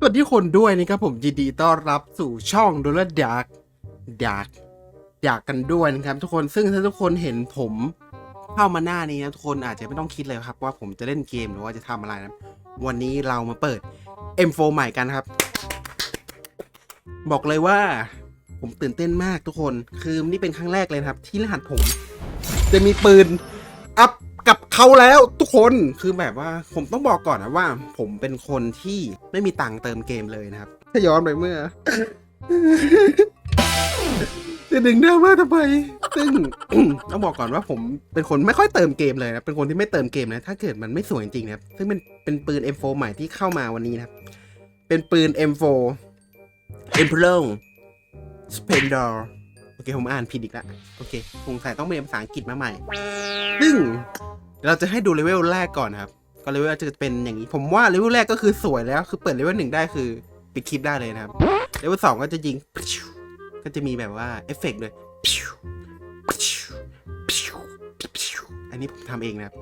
สวัสดีคนด้วยนะครับผมยินดีต้อนรับสู่ช่องดูแลดาร์กดาร์กอยากกันด้วยนะครับ ทุกคนซึ่งถ้าทุกคนเห็นผมเข้ามาหน้านี้นะทุกคนอาจจะไม่ต้องคิดเลยครับ ว่าผมจะเล่นเกมหรือว่าจะทำอะไรนะวันนี้เรามาเปิด M4 ใหม่กันครับ บอกเลยว่า ผมตื่นเต้นมากทุกคนคือนี่เป็นครั้งแรกเลยครับ ที่รหัสผม จะมีปืน เขาแล้วทุกคนคือแบบว่าผมต้องบอกก่อนนะว่า ผมเป็นคนที่ไม่มีตังค์เติมเกมเลยนะครับ ถ้าย้อนไปเมื่อ จะดึงดราม่าทำไมซึ่ง ต้องบอกก่อนว่าผมเป็นคนไม่ค่อยเติมเกมเลยนะเป็นคนที่ไม่เติมเกมนะ ถ้าเกิดมันไม่สวยจริงๆนะครับซึ่งเป็นเป็นปืน M4 ใหม่ที่เข้ามาวันนี้นะครับ เป็นปืน M4 Emperor Splendor โอเค ผมอ่านผิดอีกแล้วโอเคสงสัยต้องเป็นภาษาอังกฤษมาใหม่ ซึ่ง เราจะให้ดูเลเวลแรกก่อนนะครับ ก็เลเวลจะเป็นอย่างนี้ ผมว่าเลเวลแรกก็คือสวยแล้ว คือเปิดเลเวลหนึ่งได้คือปิดคลิปได้เลยนะครับ เลเวลสองก็จะยิง ก็จะมีแบบว่าเอฟเฟกต์ด้วยอันนี้ผมทำเองนะครับ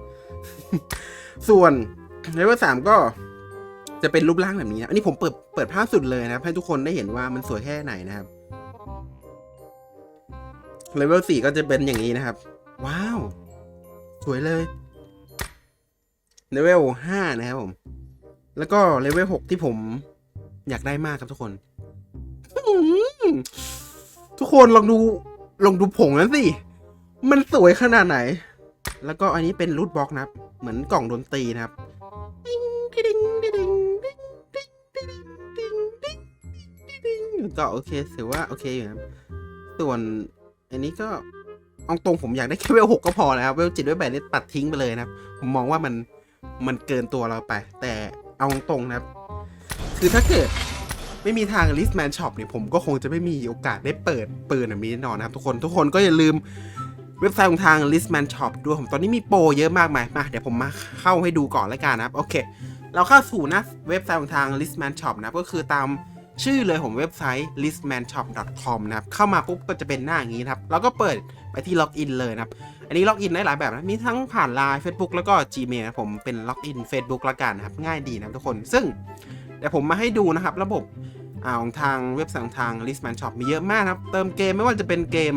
ส่วนเลเวลสามก็จะเป็นรูปร่างแบบนี้นะอันนี้ผมเปิดเปิดภาพสุดเลยนะครับ ให้ทุกคนได้เห็นว่ามันสวยแค่ไหนนะครับเลเวลสี่ก็จะเป็นอย่างนี้นะครับ ว้าว สวยเลย เลเวลห้านะครับผม แล้วก็เลเวลหกที่ผมอยากได้มากครับทุกคน ทุกคนลองดูลองดูผงนั้นสิ มันสวยขนาดไหน แล้วก็อันนี้เป็นรูทบล็อกนะครับ เหมือนกล่องดนตรีนะครับก็โอเคถือว่าโอเคอยู่ครับส่วนอันนี้ก็เอาตรงผมอยากได้แค่เวลหกก็พอแล้วครับเวลเจ็ดเวลแปดนี่ตัดทิ้งไปเลยนะครับ ผมมองว่ามัน มันเกินตัวเราไป แต่เอาตรงนะครับ คือถ้าเกิดไม่มีทางลิสแมนช็อปเนี่ยผมก็คงจะไม่มีโอกาสได้เปิดปืนแบบนี้แน่นอนนะครับทุกคนทุกคนก็อย่าลืมเว็บไซต์ของทาง Listman Shop ด้วยผมตอนนี้มีโปรเยอะมากมายมาเดี๋ยวผมมาเข้าให้ดูก่อนแล้วกันนะครับ โอเค เราเข้าสู่นะเว็บไซต์ของทาง Listman Shop นะก็คือตาม ชื่อเลยของเว็บไซต์ listmanshop.com นะครับเข้ามาปุ๊บก็จะเป็นหน้าอย่างนี้ครับเราก็เปิดไปที่ล็อกอินเลยนะครับอันนี้ล็อกอินได้หลายแบบนะมีทั้งผ่าน Line Facebook แล้วก็ Gmail นะผมเป็นล็อกอิน Facebook ละกันนะครับง่ายดีนะทุกคน ซึ่งเดี๋ยวผมมาให้ดูนะครับระบบอ่าของทางเว็บไซต์ของทาง Listman Shop มีเยอะมากนะครับ เติมเกมไม่ว่าจะเป็นเกม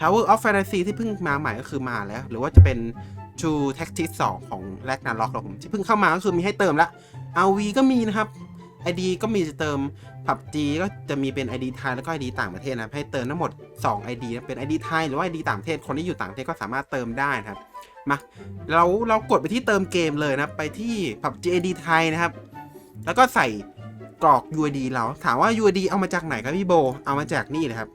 Tower of Fantasy ที่เพิ่งมาใหม่ก็คือมาแล้ว หรือว่าจะเป็น True Tactics 2 ของ Ragnarok ครับผมที่เพิ่งเข้ามาก็คือมีให้เติมละ RV ก็มีนะครับ ID ก็มีจะเติม PUBG ก็จะมีเป็น ID ไทยแล้วก็ ID ต่างประเทศนะครับให้เติมทั้งหมด 2 ID นะเป็น ID ไทยหรือว่า ID ต่างประเทศคนที่อยู่ต่างประเทศก็สามารถเติมได้นะครับมาเราเรากดไปที่เติมเกมเลยนะไปที่ PUBG ID ไทยนะครับ แล้วก็ใส่กรอก UID เราถามว่า UID เอามาจากไหนครับพี่โบ เอามาจากนี่เลยครับ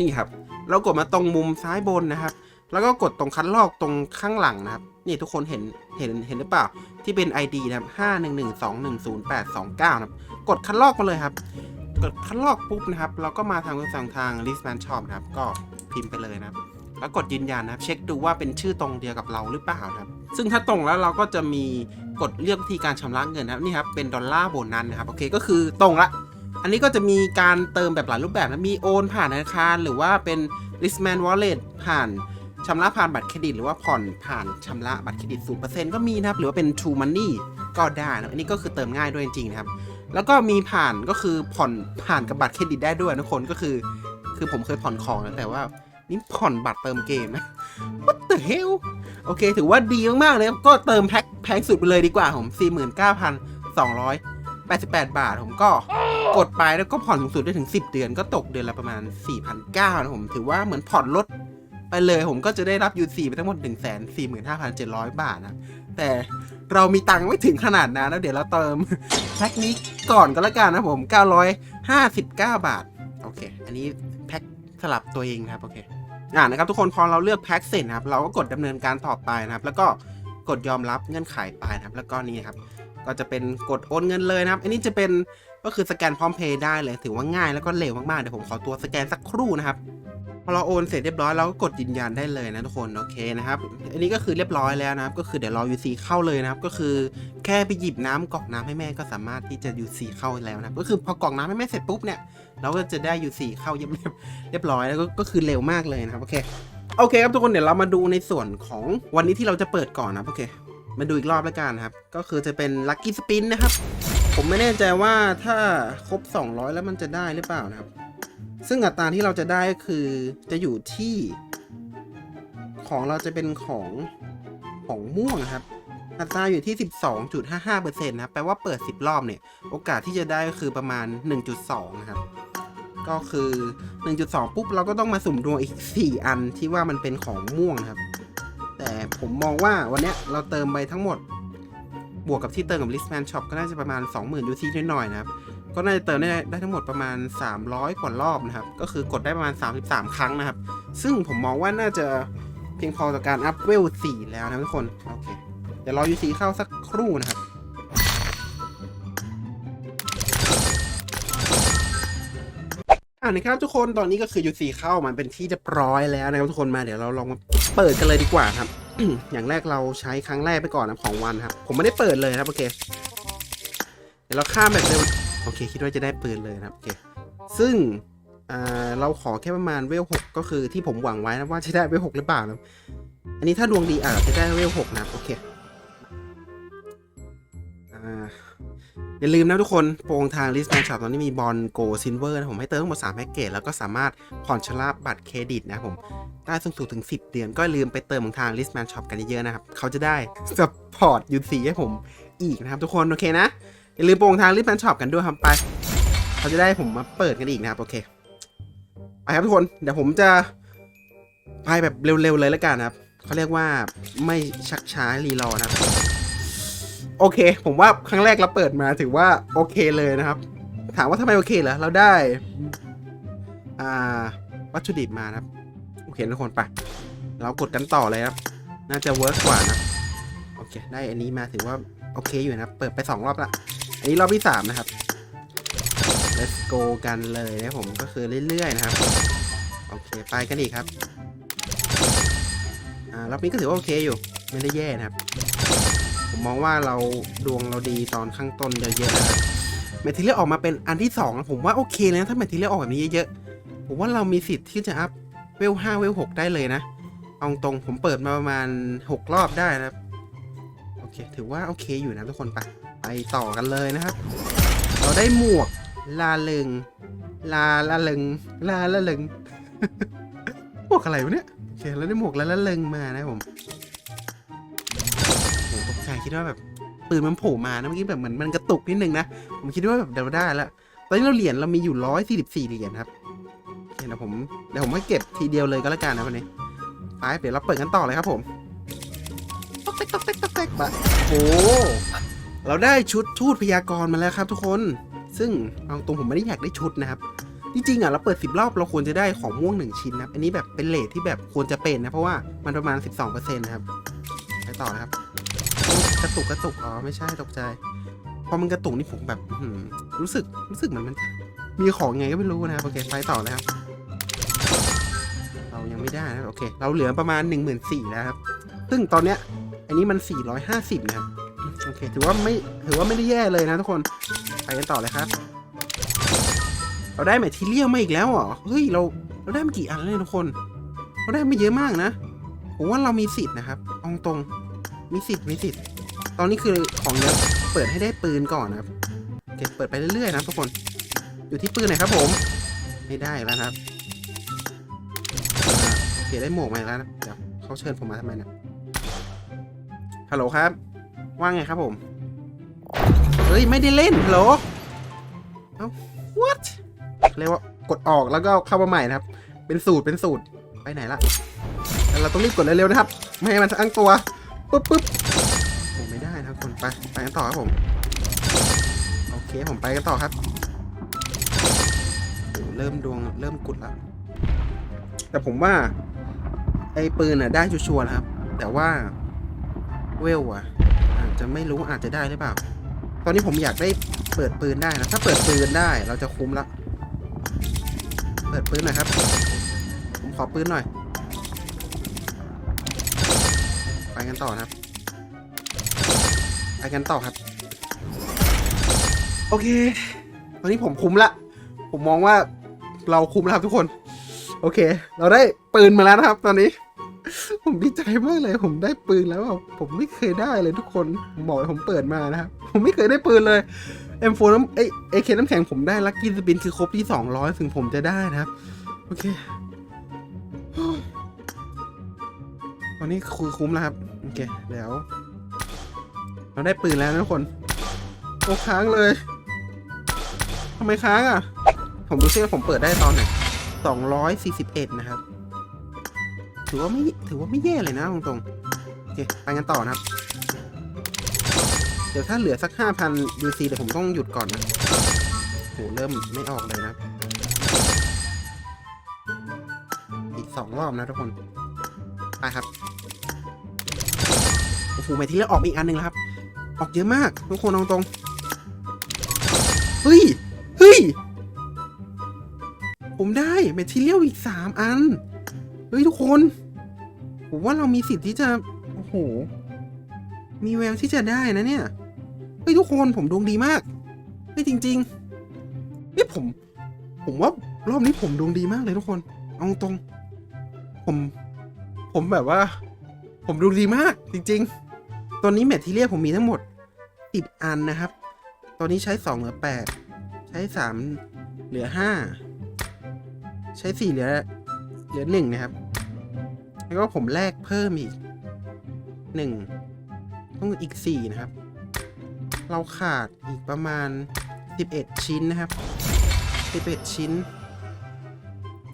นี่ครับ เรากดมาตรงมุมซ้ายบนนะครับ แล้วก็กดตรงคัดลอกตรงข้างหลังนะครับ นี่ทุกคนเห็นเห็นเห็นหรือเปล่า ที่เป็น ID นะครับ511210829นะครับ กดคัดลอกมาเลยครับ กดคัดลอกปุ๊บนะครับ เราก็มาทางเว็บไซต์ทาง Listman Shop นะครับ ก็พิมพ์ไปเลยนะครับ แล้วกดยืนยันนะครับ เช็คดูว่าเป็นชื่อตรงเดียวกับเราหรือเปล่านะครับ ซึ่งถ้าตรงแล้วเราก็จะมีกดเลือกวิธีการชำระเงินนะครับ นี่ครับเป็นดอลลาร์โบนัสนะครับ โอเค ก็คือตรงละอันนี้ก็จะมีการเติมแบบหลายรูปแบบนะ มีโอนผ่านธนาคาร หรือว่าเป็น Listman Wallet ผ่าน ชำระผ่านบัตรเครดิตหรือว่าผ่อนผ่านชำระบัตรเครดิต 0%ก็มีนะครับหรือว่าเป็น True Money ก็ได้นะอันนี้ก็คือเติมง่ายด้วยจริงๆนะครับ แล้วก็มีผ่านก็คือผ่อนผ่านกับบัตรเครดิตได้ด้วยทุกคนก็คือ คือผมเคยผ่อนของนะแต่ว่านี่ผ่อนบัตรเติมเกมนะ What the hell โอเค ถือว่าดีมากๆเลยครับก็เติมแพ็คแพงสุดไปเลยดีกว่าผม 49,288 บาท ผมก็กดไปแล้วก็ผ่อนสูงสุดได้ถึง 10 เดือนก็ตกเดือนละประมาณ 4,900นะผม ถือว่าเหมือนผ่อนลด เลย ผมก็จะได้รับ UC ไปทั้งหมด 145,700 บาทนะ แต่เรามีตังค์ไม่ถึงขนาดนั้นแล้วเดี๋ยวเราเติมแพ็คนี้ก่อนก็แล้วกันนะผม 959 บาท โอเค อันนี้แพ็คสลับตัวเองนะครับ โอเค อ่านะครับทุกคนพอเราเลือกแพ็คเสร็จนะครับ เราก็กดดำเนินการต่อไปนะครับ แล้วก็กดยอมรับเงื่อนไขไปนะครับ แล้วก็นี่ครับก็จะเป็นกดโอนเงินเลยนะครับ อันนี้จะเป็นก็คือสแกนพร้อมเพย์ได้เลย ถือว่าง่ายแล้วก็เร็วมากๆ เดี๋ยวผมขอตัวสแกนสักครู่นะครับ พอเราโอนเสร็จเรียบร้อยเราก็กดยืนยันได้เลยนะทุกคนโอเคนะครับอันนี้ก็คือเรียบร้อยแล้วนะครับก็คือเดี๋ยวรอ UC เข้าเลยนะครับก็คือแค่ไปหยิบน้ำกรอกน้ำให้แม่ก็สามารถที่จะ UC เข้าแล้วนะก็คือพอกรอกน้ำให้แม่เสร็จปุ๊บเนี่ยเราก็จะได้ UC เข้าเรียบเรียบเรียบร้อยแล้วก็คือเร็วมากเลยนะครับโอเคโอเคครับทุกคนเดี๋ยวเรามาดูในส่วนของวันนี้ที่เราจะเปิดก่อนนะโอเค มาดูอีกรอบแล้วกันครับก็คือจะเป็น Lucky Spin นะครับผมไม่แน่ใจว่าถ้าครบ 200 แล้วมันจะได้หรือเปล่านะครับ ซึ่งอัตราที่เราจะได้ก็คือจะอยู่ที่ ของเราจะเป็นของของม่วงนะครับ อัตราอยู่ที่ 12.55%นะครับ แปลว่าเปิด 10 รอบเนี่ย โอกาสที่จะได้ก็คือประมาณ 1.2 นะครับ ก็คือ 1.2 ปุ๊บ เราก็ต้องมาสุ่มดวงอีก 4 อันที่ว่ามันเป็นของม่วงครับ แต่ผมมองว่าวันนี้เราเติมไปทั้งหมด บวกกับที่เติมกับ Listman Shop ก็น่าจะประมาณ 20,000 UC หน่อยๆนะครับ ก็น่าจะเติมได้ได้ทั้งหมดประมาณ 300 กว่ารอบนะครับ ก็คือกดได้ประมาณ 33 ครั้งนะครับ ซึ่งผมมองว่าน่าจะเพียงพอต่อการอัพเวล 4 แล้วนะทุกคน โอเค เดี๋ยวรอ UC เข้าสักครู่นะครับอ่านะครับทุกคนตอนนี้ก็คือ UC เข้ามันเป็นที่เรียบร้อยแล้วนะครับทุกคนมาเดี๋ยวเราลองมาเปิดกันเลยดีกว่าครับ อย่างแรกเราใช้ครั้งแรกไปก่อนนะของวันครับ ผมไม่ได้เปิดเลยนะครับโอเค เดี๋ยวเราข้ามแบบเร็ว โอเค คิดว่าจะได้ปืนเลยนะครับโอเคซึ่งเราขอแค่ประมาณเวลหกก็คือที่ผมหวังไว้นะว่าจะได้เวลหกหรือเปล่านะอันนี้ถ้าดวงดีอาจจะได้เวลหกนะโอเคอย่าลืมนะทุกคนโปรงทาง List Man Shop ตอนนี้มีบอลโกซินเวอร์นะผมให้เติมทั้งหมด3แพ็กเกจแล้วก็สามารถผ่อนชำระบัตรเครดิตนะผมได้สูงสุดถึง 10 เดือน ก็ลืมไปเติมของทาง Listman Shop กันเยอะๆนะครับ เขาจะได้สปอร์ตยูซีให้ผมอีกนะครับทุกคน โอเคนะ อย่าลืมโปรงทาง Listman Shop กันด้วยครับไปเขาจะได้ผมมาเปิดกันอีกนะครับ โอเคไปครับทุกคน เดี๋ยวผมจะไปแบบเร็วๆเลยแล้วกันนะครับเขาเรียกว่าไม่ชักช้ารีรอนะครับ โอเค ผมว่าครั้งแรกเราเปิดมาถือว่าโอเคเลยนะครับ ถามว่าทำไมโอเคเหรอเราได้ อ่า วัตถุดิบมานะครับโอเคทุกคนไปเรากดกันต่อเลยครับ น่าจะเวิร์กกว่านะ โอเค ได้อันนี้มาถือว่า โอเคอยู่นะ เปิดไป 2 รอบละ อันนี้รอบที่3นะครับ let's go กันเลยนะผมก็คือเรื่อยๆนะครับ โอเคไปกันอีกครับอ่ารอบนี้ก็ถือว่าโอเคอยู่ ไม่ได้แย่นะครับ ผมมองว่าเราดวงเราดีตอนข้างต้นเยอะๆนะแมทเทียลออกมาเป็นอันที่2นะผมว่าโอเคเลยนะถ้าแมทเทียลออกแบบนี้เยอะๆผมว่าเรามีสิทธิ์ที่จะอัพเวลห้าเวลหกได้เลยนะเอาตรงผมเปิดมาประมาณหกรอบได้นะครับ โอเค ถือว่าโอเคอยู่นะทุกคนไป ไปต่อกันเลยนะครับ เราได้หมวกลาลึงลาละลึงลาละลึงหมวกอะไรวะเนี่ยโอเคเราได้หมวกลาละลึงมานะครับผมโอ้ตกใจคิดว่าแบบปืนมันโผล่มานะเมื่อกี้แบบเหมือนมันกระตุกนิดนึงนะผมคิดว่าแบบเดี๋ยวได้แล้วตอนนี้เราเหรียญเรามีอยู่ร้อยสี่สิบสี่เหรียญครับเดี๋ยวผมเดี๋ยวผมให้เก็บทีเดียวเลยก็แล้วกันนะวันนี้ไปเดี๋ยวเราเปิดกันต่อเลยครับผมตอกเต๊กตอกเต๊กตอกเต๊กบะโอ้ เราได้ชุดทูตพยากรณ์มาแล้วครับทุกคน ซึ่งเอาตรงผมไม่ได้อยากได้ชุดนะครับ จริงๆอะเราเปิด 10 รอบเราควรจะได้ของม่วง 1 ชิ้นนะครับ อันนี้แบบเป็นเลทที่แบบควรจะเป็นนะ เพราะว่ามันประมาณ 12%นะครับ ไปต่อนะครับ กระตุกกระตุก อ๋อ ไม่ใช่ตกใจ พอมันกระตุกนี่ผมแบบรู้สึกรู้สึกเหมือนมัน มีของไงก็ไม่รู้นะครับ โอเคไปต่อเลยครับ เรายังไม่ได้นะ โอเค เราเหลือประมาณ 1 4 0 0 0แล้วครับ ซึ่งตอนเนี้ย อันนี้มัน 450นะครับ โอเค ถือว่าไม่ ถือว่าไม่ได้แย่เลยนะทุกคน ไปกันต่อเลยครับ เราได้แมททีเรียลมาอีกแล้วเหรอ เฮ้ย เรา เราได้มากี่อันแล้วเนี่ยทุกคน เราได้มาเยอะมากนะ ผมว่าเรามีสิทธิ์นะครับเอาตรงมีสิทธิ์ มีสิทธิ์ ตอนนี้คือของเยอะเปิดให้ได้ปืนก่อนนะครับโอเคเปิดไปเรื่อยๆนะทุกคน อยู่ที่ปืนไหนครับผม ไม่ได้แล้วครับโอเคได้หมวกมาอีกแล้วนะเดี๋ยวเขาเชิญผมมาทำไมเนี่ยฮัลโหลครับ ว่าไงครับผม เฮ้ย ไม่ได้เล่นฮัลโหลเอ้า what เรียกว่ากดออกแล้วก็เข้ามาใหม่นะครับ เป็นสูตรเป็นสูตร ไปไหนละเราต้องรีบกดเร็วๆนะครับ ไม่ให้มันตั้งตัว ปุ๊บปุ๊บโอ้ไม่ได้นะครับคนไปไปกันต่อครับผม โอเคผมไปกันต่อครับ เริ่มดวงเริ่มกุดแล้วแต่ผมว่า ไอ้ปืนอะได้ชัวร์ๆนะครับ แต่ว่าเวลอะ จจะไม่รู้อาจจะได้หรือเปล่า ตอนนี้ผมอยากได้เปิดปืนได้นะ ถ้าเปิดปืนได้เราจะคุ้มละ เปิดปืนหน่อยครับ ผมขอปืนหน่อย ไปกันต่อนะครับ ไปกันต่อครับ โอเค ตอนนี้ผมคุ้มละ ผมมองว่าเราคุ้มแล้วครับทุกคน โอเค เราได้ปืนมาแล้วนะครับ ตอนนี้ ผมดีใจมากเลย ผมได้ปืนแล้วอะผมไม่เคยได้เลยทุกคนผมบอกเลยผมเปิดมานะครับ ผมไม่เคยได้ปืนเลย M4 น้ำเอ้ย AK น้ำแข็งผมได้ลัคกี้สปินคือครบที่ 200 ถึงผมจะได้นะครับ โอเคตอนนี้คือคุ้มแล้วครับ โอเคเดี๋ยวเราได้ปืนแล้วนะทุกคน โอ้ค้างเลยทำไมค้างอะ ผมดูซิว่าผมเปิดได้ตอนไหน241 นะครับ ถือว่าไม่ถือว่าไม่แย่เลยนะตรงๆโอเคไปกันต่อนะครับ เดี๋ยวถ้าเหลือสัก 5,000 UC เดี๋ยวผมต้องหยุดก่อนนะโหเริ่มไม่ออกเลยนะ อีกสองรอบนะทุกคน ไปครับ โอ้โหไม่ที่แล้วออกอีกอันหนึ่งแล้วครับ ออกเยอะมากทุกคนตรงๆเฮ้ย เฮ้ย ผมได้เมทเรียลอีกสามอัน เฮ้ยทุกคนผมว่าเรามีสิทธิ์ที่จะโอ้โห มีแววที่จะได้นะเนี่ยเฮ้ยทุกคนผมดวงดีมากเฮ้ยจริงๆเฮ้ยผม ผมว่ารอบนี้ผมดวงดีมากเลยทุกคนเอาตรง ผม ผมแบบว่า ผมดวงดีมาก จริง ๆ ตอนนี้แมทที่เรียกผมมีทั้งหมดสิบอันนะครับ ตอนนี้ใช้สองเหลือแปดใช้สามเหลือห้าใช้สี่เหลือ เหลือหนึ่งนะครับ แล้วก็ผมแลกเพิ่มอีกหนึ่งต้องอีกสี่นะครับ เราขาดอีกประมาณ11ชิ้นนะครับ11ชิ้น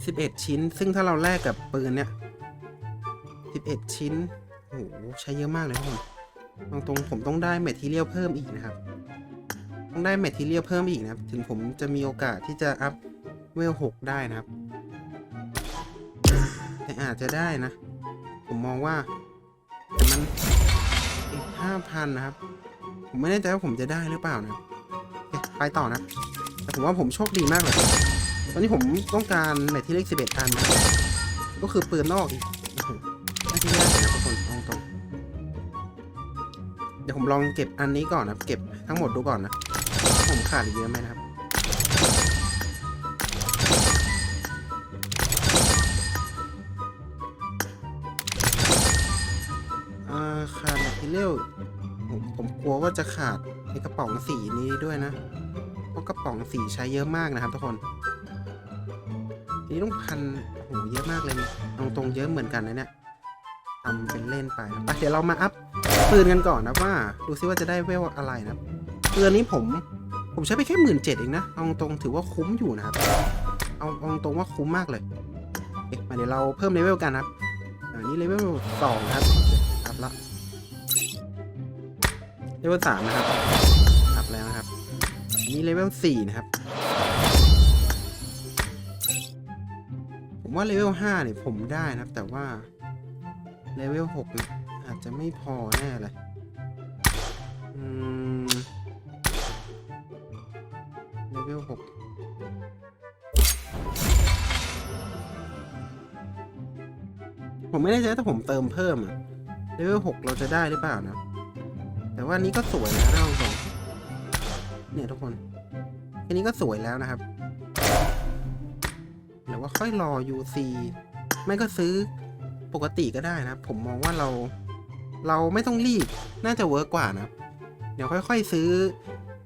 11ชิ้น ซึ่งถ้าเราแลกกับปืนเนี่ย11ชิ้นโอ้โหใช้เยอะมากเลยทุกคนตรงตรงผมต้องได้แมททีเรียลเพิ่มอีกนะครับ ต้องได้แมททีเรียลเพิ่มอีกนะครับ ถึงผมจะมีโอกาสที่จะอัพเวล6ได้นะครับ อาจจะได้นะ ผมมองว่าแต่มันอีกห้าพันนะครับ ผมไม่แน่ใจว่าผมจะได้หรือเปล่านะไปต่อนะ แต่ผมว่าผมโชคดีมากเลยตอนนี้ผมต้องการแมทที่เลขสิบเอ็ดอันนะก็คือปืนนอกอีกอ้โหน่าจะยากนะทุกคนเอาตรงเดี๋ยวผมลองเก็บอันนี้ก่อนนะเก็บทั้งหมดดูก่อนนะ ผมขาดเยอะไหมนะครับ ลผมผมกลัวว่าจะขาดในกระป๋องสีนี้ด้วยนะ เพราะกระป๋องสีใช้เยอะมากนะครับทุกคน นี้ต้องพันโอ้โหเยอะมากเลยตรงตรงๆเยอะเหมือนกันนะเนี่ยทำเป็นเล่นไปไปเดี๋ยวเรามาอัพปืนกันก่อนนะว่า ดูซิว่าจะได้เวลอะไรนะปืนนี้ผมผมใช้ไปแค่หมื่นเจ็ดเองนะเอาตรงๆถือว่าคุ้มอยู่นะครับ เอาเอาตรงๆว่าคุ้มมากเลยเอ๊ะมาเดี๋ยวเราเพิ่มเลเวลกันครับอันนี้เลเวลสองครับ เลเวลสามนะครับอัพแล้วนะครับอันนี้เลเวลสี่นะครับ ผมว่าเลเวลห้าเนี่ยผมได้นะครับ แต่ว่าเลเวลหกเนี่ยอาจจะไม่พอแน่เลยอืมเลเวลหกผมไม่แน่ใจถ้าผมเติมเพิ่มอะเลเวลหกเราจะได้หรือเปล่านะ แต่ว่าอันนี้ก็สวยแล้วนะตรงๆเนี่ยทุกคนแค่นี้ก็สวยแล้วนะครับหรือว่าค่อยรอ UC ไม่ก็ซื้อปกติก็ได้นะ ผมมองว่าเรา เราไม่ต้องรีบ น่าจะเวิร์กกว่านะ เดี๋ยวค่อยๆซื้อ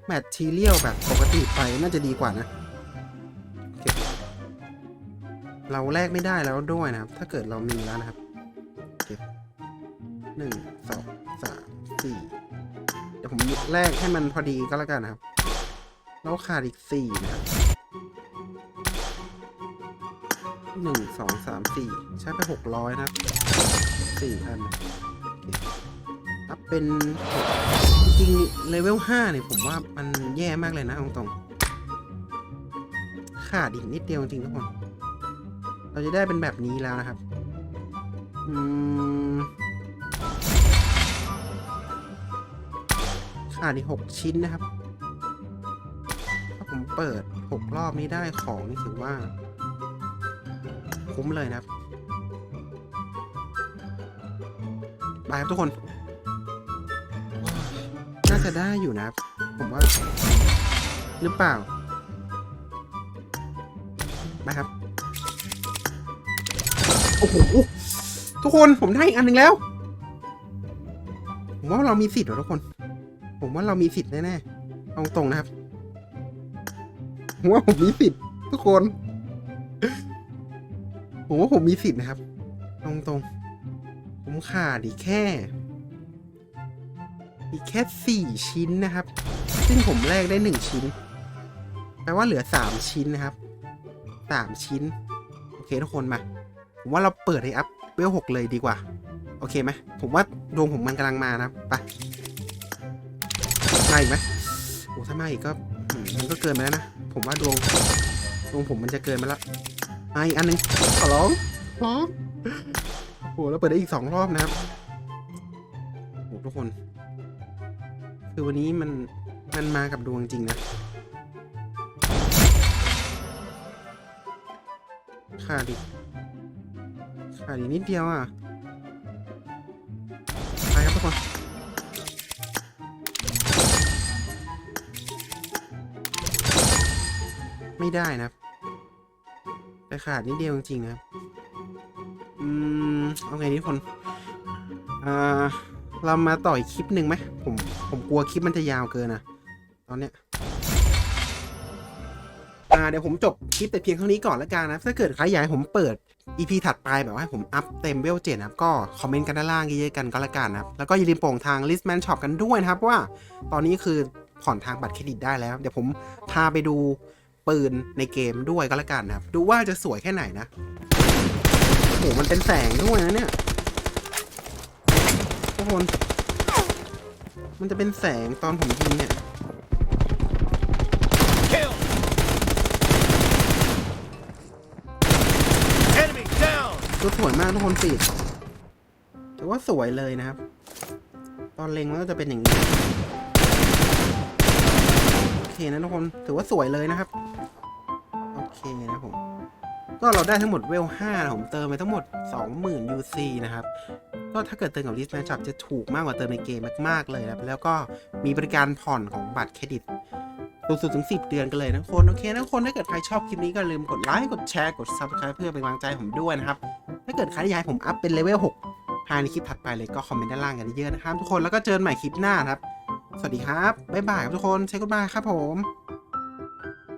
แมททีเรียลแบบปกติไปน่าจะดีกว่านะเเราแลกไม่ได้แล้วด้วยนะครับ ถ้าเกิดเรามีแล้วนะครับหนึ่งสองสามสี่ ดี๋ยวผมแลกให้มันพอดีก็แล้วกันนะครับแล้วขาดอีกสี่นะครับหนึ่งสองสามสี่ใช้ไปหกร้อยนะครับสี่อันโอเคอัพเป็นจริงๆเลเวลห้าเนี่ยผมว่ามันแย่มากเลยนะตรงๆขาดอีกนิดเดียวจริงทุกคน เราจะได้เป็นแบบนี้แล้วนะครับ อืม ขาดอีกหกชิ้นนะครับ ถ้าผมเปิดหกรอบนี้ได้ของนี่ถือว่า คุ้มเลยนะครับไปครับทุกคน น่าจะได้อยู่นะครับ ผมว่า หรือเปล่าไปครับ โอ้โห ทุกคนผมได้อีกอันหนึ่งแล้ว ผมว่าเรามีสิทธิ์เหรอทุกคน ผมว่าเรามีสิทธิ์แน่ๆเอาตรงนะครับผมว่าผมมีสิทธิ์ทุกคน ผมว่าผมมีสิทธิ์นะครับ ตรงตรงๆผมขาดอีกแค่ อีกแค่สี่ชิ้นนะครับ ซึ่งผมแลกได้หนึ่งชิ้น แปลว่าเหลือสามชิ้นนะครับสามชิ้น โอเคทุกคนมา ผมว่าเราเปิดให้อัพเวลหกเลยดีกว่า โอเคไหมผมว่าดวงผมมันกำลังมานะครับไป มาอีกไหมโอ้ถ้ามาอีกก็อืมมันก็เกินไปแล้วนะ ผมว่าดวงดวงผมมันจะเกินไปแล้วมาอีกอันหนึงขอร้องร้องโอ้เราเปิดได้อีกสองรอบนะครับโอ้ทุกคน คือวันนี้มันมันมากับดวงจริงนะขาดอีกขาดอีกนิดเดียวอะไปครับทุกคน ไม่ได้นะแต่ขาดนิดเดียวจริงๆนะอืมเอาไงดีทุกคนอ่าเรามาต่ออีกคลิปหนึ่งไหมผมผมกลัวคลิปมันจะยาวเกินนะตอนเนี้ยอ่าเดี๋ยวผมจบคลิปแต่เพียงเท่านี้ก่อนละกันนะ ถ้าเกิดใครอยากให้ผมเปิด EP ถัดไปแบบว่าให้ผมอัพเต็มเวลเจ็ดนะครับ ก็คอมเมนต์กันด้านล่างเยอะๆกันก็แล้วกันนะครับ แล้วก็อย่าลืมโป่งทาง Listman Shop กันด้วยนะครับว่า ตอนนี้คือผ่อนทางบัตรเครดิตได้แล้ว เดี๋ยวผมพาไปดู ปืนในเกมด้วยก็แล้วกันนะครับ ดูว่าจะสวยแค่ไหนนะโอ้โหมันเป็นแสงด้วยนะเนี่ยทุกคน มันจะเป็นแสงตอนผมยิงเนี่ยก็สวยมากทุกคนปิดถือว่าสวยเลยนะครับ ตอนเล็งแล้วก็จะเป็นอย่างนี้ นะทุกคนถือว่าสวยเลยนะครับ โอเคนะผม ก็เราได้ทั้งหมดเวล5นะผมเติมไปทั้งหมด 20,000 UC นะครับ ก็ถ้าเกิดเติมกับ List Match Up จะถูกมากกว่าเติมในเกมมากๆเลยนะแล้วก็มีบริการผ่อนของบัตรเครดิตสูงสุดถึง 10 เดือนกันเลยนะทุกคนโอเคนะทุกคนถ้าเกิดใครชอบคลิปนี้ก็ลืมกดไลค์กดแชร์กด Subscribe เพื่อเป็นกำลังใจผมด้วยนะครับ ถ้าเกิดใครอยากให้ผมอัพเป็นเลเวล6ภายในคลิปถัดไปเลยก็คอมเมนต์ด้านล่างกันเยอะๆนะครับทุกคนแล้วก็เจอกันใหม่คลิปหน้าครับ สวัสดีครับ บ๊ายบายครับทุกคนใช้กุดบายครับผม